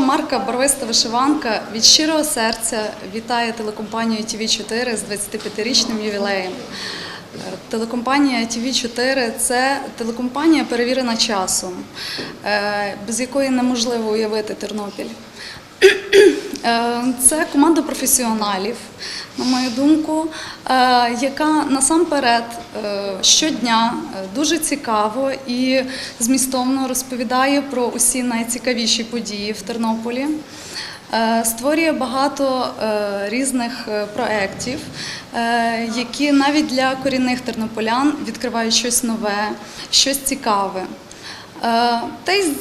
Марка Барвиста Вишиванка від щирого серця вітає телекомпанію ТВ4 з 25-річним ювілеєм. Телекомпанія TV4 – це телекомпанія перевірена часом, е, без якої неможливо уявити Тернопіль. Е, Це команда професіоналів, на мою думку, е, яка насамперед е, щодня дуже цікаво і змістовно розповідає про усі найцікавіші події в Тернополі. Створює багато різних проєктів, які навіть для корінних тернополян відкривають щось нове, щось цікаве. Та й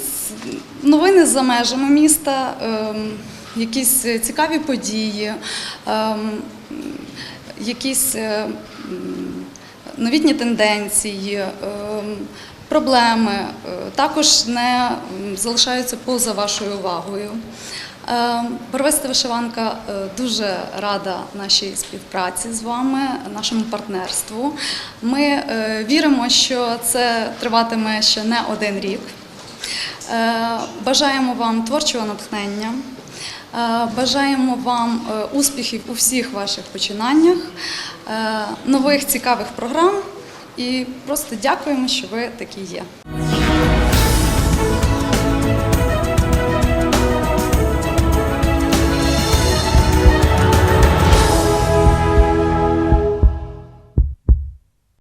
новини за межами міста, ем, якісь цікаві події, ем, якісь е, новітні тенденції, ем, проблеми е, також не залишаються поза вашою увагою. Ем, Барвиста вишиванка е, дуже рада нашій співпраці з вами, нашому партнерству. Ми е, віримо, що це триватиме ще не один рік. Е, Бажаємо вам творчого натхнення. Е, Бажаємо вам е, успіхів у всіх ваших починаннях, е, нових цікавих програм і просто дякуємо, що ви такі є.